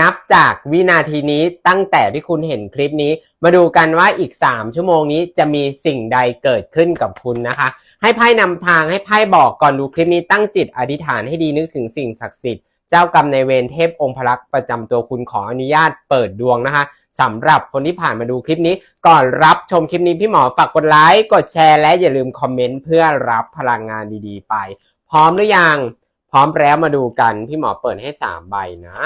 นับจากวินาทีนี้ตั้งแต่ที่คุณเห็นคลิปนี้ มาดูกันว่าอีก 3 ชั่วโมงนี้จะมีสิ่งใดเกิดขึ้นกับคุณนะคะ ให้ไพ่นำทางให้ไพ่บอกก่อนดูคลิปนี้ตั้งจิตอธิษฐานให้ดีนึกถึงสิ่งศักดิ์สิทธิ์เจ้ากรรมในเวรเทพองค์พระลักษณ์ประจำตัวคุณขออนุญาตเปิดดวงนะคะสำหรับคนที่ผ่านมาดูคลิปนี้ ก่อนรับชมคลิปนี้พี่หมอฝากกดไลค์กดแชร์และอย่าลืมคอมเมนต์เพื่อรับพลังงานดีๆ ไป พร้อมหรือยัง พร้อมแล้วมาดูกันพี่หมอเปิดให้3ใบนะ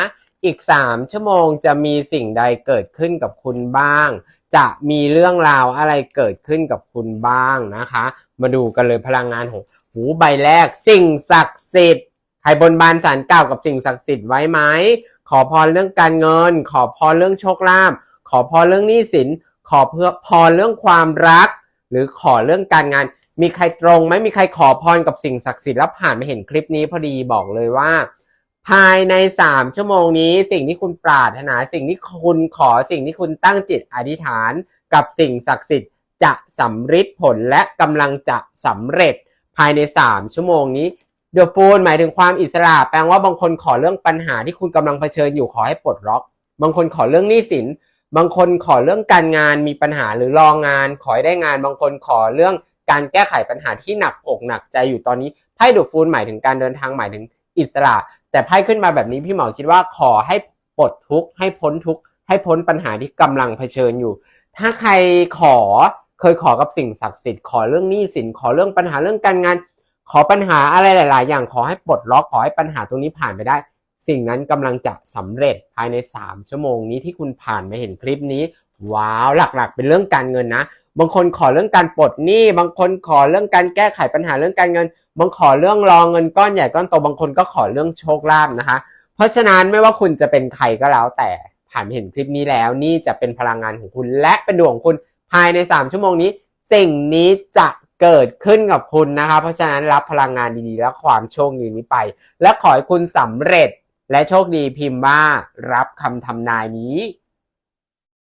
อีก3ชั่วโมงจะมีสิ่งใดเกิดขึ้นกับคุณบ้าง จะมีเรื่องราวอะไรเกิดขึ้นกับคุณบ้างนะคะ มาดูกันเลยพลังงานของหูใบแรก สิ่งศักดิ์สิทธิ์ใครบนบานสารกล่าวกับสิ่งศักดิ์สิทธิ์ไว้ไหมขอพรเรื่องการเงิน ขอพรเรื่องโชคลาภขอพรเรื่องหนี้สิน ขอเพื่อพรเรื่องความรัก หรือขอเรื่องการงาน มีใครตรงไหมมีใครขอพรกับสิ่งศักดิ์สิทธิ์แล้วผ่านมาเห็นคลิปนี้พอดีบอกเลยว่า ภายใน3ชั่วโมงนี้ สิ่งที่คุณปรารถนา สิ่งที่คุณขอสิ่งที่คุณตั้งจิตอธิษฐาน กับสิ่งศักดิ์สิทธิ์จะสำฤทธิ์ผลและกำลังจะสำเร็จ ภายใน3ชั่วโมงนี้เดอะฟูลหมายถึงความอิสระ แปลว่าบางคนขอเรื่องปัญหาที่คุณกำลังเผชิญอยู่ขอให้ปลดล็อก บางคนขอเรื่องหนี้สิน บางคนขอเรื่องการงานมีปัญหาหรือรองงาน ขอให้ได้งาน บางคนขอเรื่องการแก้ไขปัญหาที่หนักอกหนักใจอยู่ตอนนี้ไพ่ดูฟูลหมายถึงการเดินทางหมายถึงอิสระ แต่ไพ่ขึ้นมาแบบนี้พี่หมอคิดว่าขอให้ปลดทุกข์ให้พ้นทุกข์ให้พ้นปัญหาที่กำลังเผชิญอยู่ ถ้าใครขอเคยขอกับสิ่งศักดิ์สิทธิ์ขอเรื่องหนี้สินขอเรื่องปัญหาเรื่องการงาน ขอปัญหาอะไรหลาย ๆ อย่างขอให้ปลดล็อกขอให้ปัญหาตรงนี้ผ่านไปได้ สิ่งนั้นกำลังจะสำเร็จภายใน 3 ชั่วโมงนี้ที่คุณผ่านมาเห็นคลิปนี้ ว้าวหลัก ๆ เป็นเรื่องการเงินนะ บางคนขอเรื่องการปลดหนี้ บางคนขอเรื่องการแก้ไขปัญหาเรื่องการเงิน บางขอเรื่องรองเงินก้อนใหญ่ก้อนโต บางคนก็ขอเรื่องโชคลาภนะคะ เพราะฉะนั้นไม่ว่าคุณจะเป็นใครก็แล้วแต่ผ่านเห็นคลิปนี้แล้ว นี่จะเป็นพลังงานของคุณ และเป็นดวงของคุณภายใน 3 ชั่วโมงนี้ สิ่งนี้จะเกิดขึ้นกับคุณนะคะ เพราะฉะนั้นรับพลังงานดีๆ และความโชคดีนี้ไป และขอให้คุณสำเร็จและโชคดีพิมพ์ว่ารับคำทำนายนี้